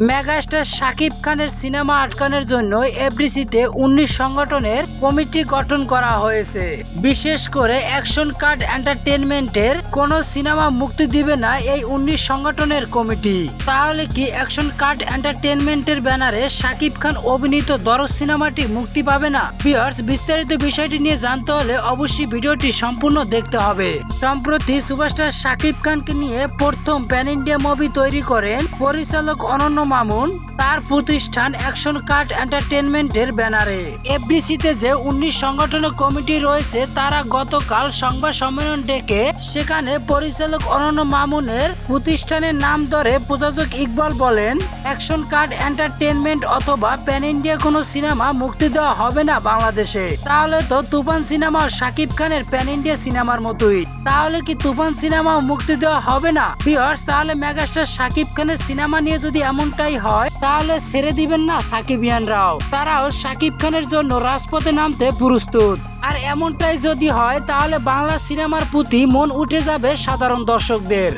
Megastar Shakib খানের cinema আটকানোর জন্য এফডিসিতে উনিশ সংগঠনের কমিটি গঠন করা হয়েছে। বিশেষ করে অ্যাকশন কার্ড এন্টারটেনমেন্টের কোন সিনেমা মুক্তি দিবে না এই উনিশ সংগঠনের কমিটি। তাহলে কি অ্যাকশন কার্ড এন্টারটেনমেন্টের ব্যানারে শাকিব খান অভিনীত দরজ সিনেমাটি মুক্তি পাবে না? পিয়ার্স বিস্তারিত বিষয়টি নিয়ে জানতে হলে অবশ্যই ভিডিওটি সম্পূর্ণ দেখতে হবে। সম্প্রতি সুপারস্টার শাকিব খানকে নিয়ে প্রথম প্যান ইন্ডিয়া মুভি তৈরি করেন পরিচালক অনন্য মামুন, তার প্রতিষ্ঠান অ্যাকশন কার্ড এন্টারটেনমেন্টের ব্যানারে। এফডিসিতে যে উনিশ সংগঠনের কমিটি রয়েছে, তারা গতকাল সংবাদ সম্মেলন ডেকে সেখানে পরিচালক অনন্য মামুনের প্রতিষ্ঠানের নাম ধরে প্রযোজক ইকবাল বলেন, অ্যাকশন কার্ড এন্টারটেনমেন্ট অথবা প্যান ইন্ডিয়া কোনো সিনেমা মুক্তি দেওয়া হবে না বাংলাদেশে। তাহলে তো তুফান সিনেমা শাকিব খানের প্যান ইন্ডিয়া সিনেমার মতোই। তাহলে কি তুফান সিনেমা মুক্তি দেওয়া হবে না? ভিউয়ার্স, তাহলে মেগাস্টার শাকিব খানের সিনেমা নিয়ে যদি এমনটাই হয়, তাহলে ছেড়ে দিবেন না সাকিব সাকিবিয়ানরাও তারাও সাকিব খানের জন্য রাজপথে নামতে প্রস্তুত। আর এমনটাই যদি হয়, তাহলে বাংলা সিনেমার প্রতি মন উঠে যাবে সাধারণ দর্শকদের।